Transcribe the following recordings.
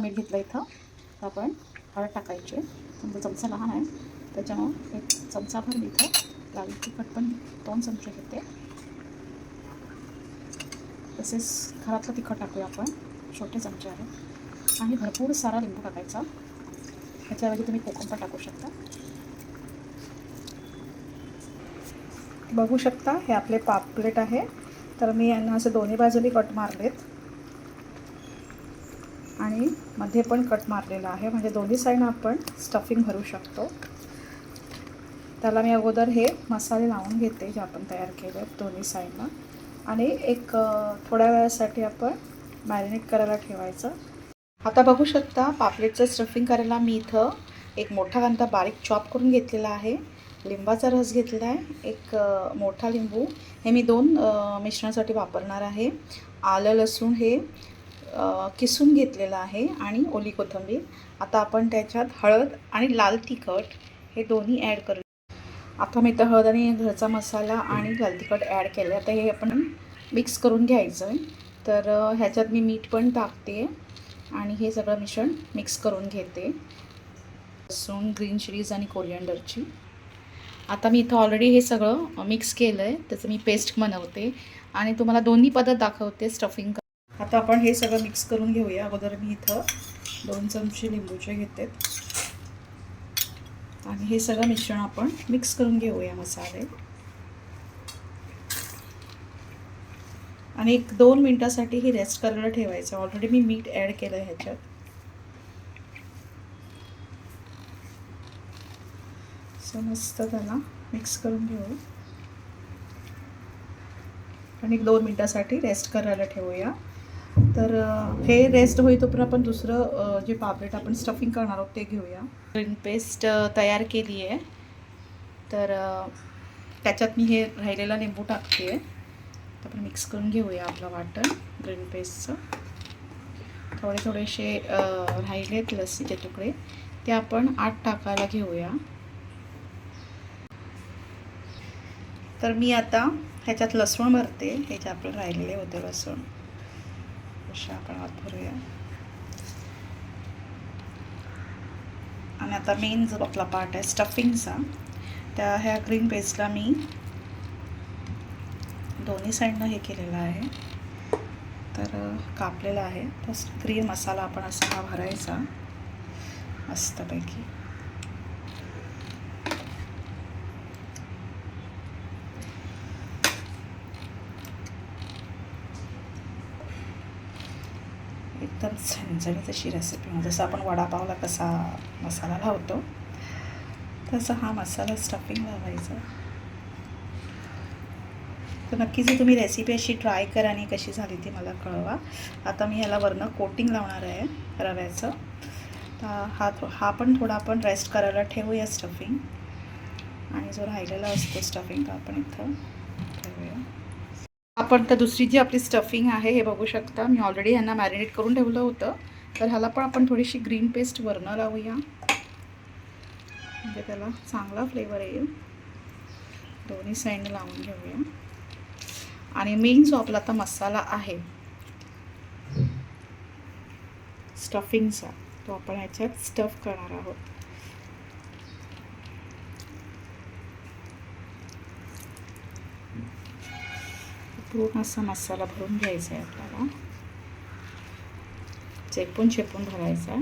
मीठ घेतलं इथं. तर आपण हळद टाकायची. समजा चमचा लहान आहे. त्याच्यामुळं एक चमचाभर मी इथं लाल तिखट पण दोन चमचे घेते. तसेच घरातलं तिखट टाकूया आपण. छोटे चमचे आहेत. आणि भरपूर सारा लिंबू टाकायचा. ह्याच्याऐवजी तुम्ही कोकम पण टाकू शकता. बघू शकता हे आपले पापलेट आहे. तर मी यांना असे दोन्ही बाजूनी कट मारलेत. आणि मध्ये पण कट मारलेला आहे. म्हणजे दोन्ही साईडनं आपण स्टफिंग भरू शकतो. त्याला मी अगोदर हे मसाले लावून घेते जे आपण तयार केले आहेत दोन्ही साईडनं आणि एक थोड्या वेळासाठी आपण मॅरिनेट करायला ठेवायचं. आता बघू शकता पापलेटचं स्टफिंग करायला मी इथं एक मोठा कांदा बारीक चॉप करून घेतलेला आहे. लिंबाचा रस घेतलेला आहे. एक मोठा लिंबू. हे मी दोन मिश्रणासाठी वापरणार आहे. आलं लसूण हे किसून घेतलेलं आहे आणि ओली कोथिंबीर. आता आपण त्याच्यात हळद आणि लाल तिखट हे दोन्ही ॲड करू. आता मी तर हळद आणि घरचा मसाला आणि लाल तिखट ॲड केलं आता हे आपण मिक्स करून घ्यायचं आहे तर ह्याच्यात मी मीठ पण टाकते आणि हे सगळं मिश्रण मिक्स करून घेते. लसूण ग्रीन चिलीज आणि कोरिअंडरची आता मी इथं ऑलरेडी हे सगळं मिक्स केलं आहे त्याचं मी पेस्ट बनवते. आणि तुम्हाला दोन्ही पदार्थ दाखवते स्टफिंग आता आपण हे सगळं मिक्स करून घेऊया. अगोदर मी इथं दोन चमचे लिंबूचे घेते. आणि हे सगळं मिश्रण आपण मिक्स करून घेऊया मसाले. आणि एक दोन मिनटासाठी ही रेस्ट करायला ठेवायचं. ऑलरेडी मी मीठ ॲड केलं आहे ह्याच्यात. सो मस्त त्याला मिक्स करून घेऊ. आणि एक दोन मिनटासाठी रेस्ट करायला ठेवूया. तर हे रेस्ट होईतोपर्यंत आपण दुसरं जे पापलेट आपण स्टफिंग करणार आहोत ते घेऊया. ग्रीन पेस्ट तयार केली आहे. तर त्याच्यात मी हे राहिलेला लिंबू टाकते आहे तर आपण मिक्स करून घेऊया आपलं वाटण ग्रीन पेस्टचं थोडे थोडेसे राहिलेत लस्सीचे तुकडे. ते आपण आत टाकायला घेऊया. तर मी आता ह्याच्यात लसूण भरते. हे जे आपलं राहिलेले होते लसूण. अशा आपण वापरूया भरूया आणि आता मेन जो आपला पार्ट आहे स्टफिंगचा त्या ह्या ग्रीन पेस्टला मी दोन्ही साईडनं हे केलेलं आहे. तर कापलेला आहे. तर ग्रीन मसाला आपण असा हा भरायचा मस्तपैकी. एकदम झणझणीत अशी रेसिपी म्हणजे जसं आपण वडापावला कसा मसाला लावतो तसा हा मसाला स्टफिंग लावायचा. तर नक्कीच ही तुम्ही रेसिपी अशी ट्राय करा आणि कशी झाली ती मला कळवा. आता मी ह्याला वरनं कोटिंग लावणार आहे रव्याचं. तर हा थो हा पण थोडा आपण रेस्ट करायला ठेवूया स्टफिंग आणि जो राहिलेला असतो स्टफिंग तो आपण इथं ठेवूया. आपण तर दुसरी जी आपली स्टफिंग आहे हे बघू शकता. मी ऑलरेडी ह्यांना मॅरिनेट करून ठेवलं होतं. तर ह्याला पण आपण थोडीशी ग्रीन पेस्ट वरनं लावूया. म्हणजे त्याला चांगला फ्लेवर येईल. दोन्ही साईडने लावून घेऊया. आणि मेन जो आपला आता मसाला आहे. स्टफिंगचा तो आपण ह्याच्यात स्टफ करणार आहोत. पूर्ण असा मसाला भरून घ्यायचा आहे आपल्याला. चेपून चेपून भरायचा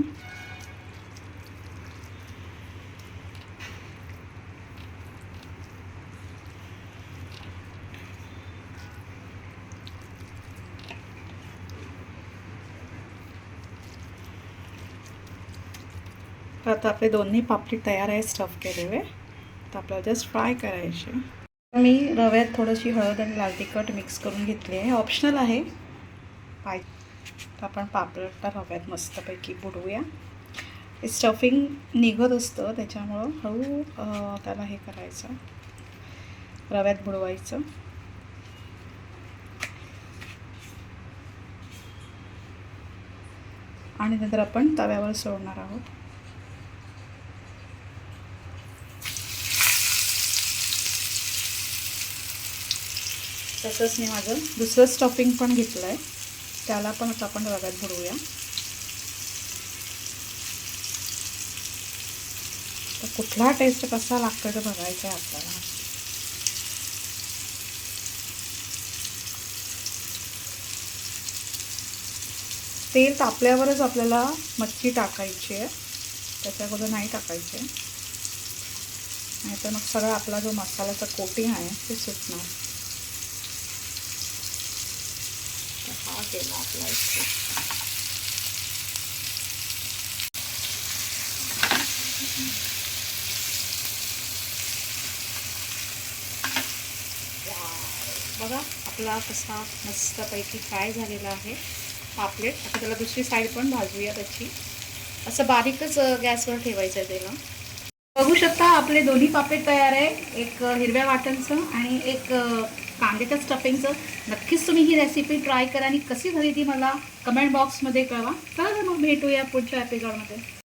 तर आता आपले दोन्ही पापलेट तयार आहे स्टफ केलेले. तर आपल्याला जस्ट फ्राय करायचे. मी रव्यात थोडीशी हळद आणि लाल तिखट मिक्स करून घेतली आहे. ऑप्शनल आहे. पाय तर आपण पापडला रव्यात मस्तपैकी बुडवूया. हे स्टफिंग निघत असतं त्याच्यामुळं हळू त्याला हे करायचं. रव्यात बुडवायचं. आणि नंतर आपण तव्यावर सोडणार आहोत. तसंच मी माझं दुसरं स्टफिंग पण घेतलं आहे त्याला पण आता आपण रव्यात बुडवूया. तर कुठला टेस्ट कसा लागतो ते बघायचं आहे आपल्याला. तेल तापल्यावरच आपल्याला मच्छी टाकायची आहे. त्याच्या अगोदर नाही टाकायचे. नाही नाहीतर मग सगळा आपला जो मसाल्याचं कोटिंग आहे ते सुटणार. तर आपला बघा आपला कसा मस्तपैकी फ्राय झालेला आहे. पापलेट. आता त्याला दुसरी साईड पण भाजूया त्याची. असं बारीकच गॅसवर ठेवायचं आहे त्याला. बघू शकता आपले दोन्ही पापलेट तयार आहे. एक हिरव्या वाटणचं आणि एक कांद्याच्या स्टफिंगचं नक्कीच तुम्ही ही रेसिपी ट्राय करा आणि कशी झाली ती मला कमेंट बॉक्समध्ये कळवा. चला तर मग भेटूया पुढच्या एपिसोडमध्ये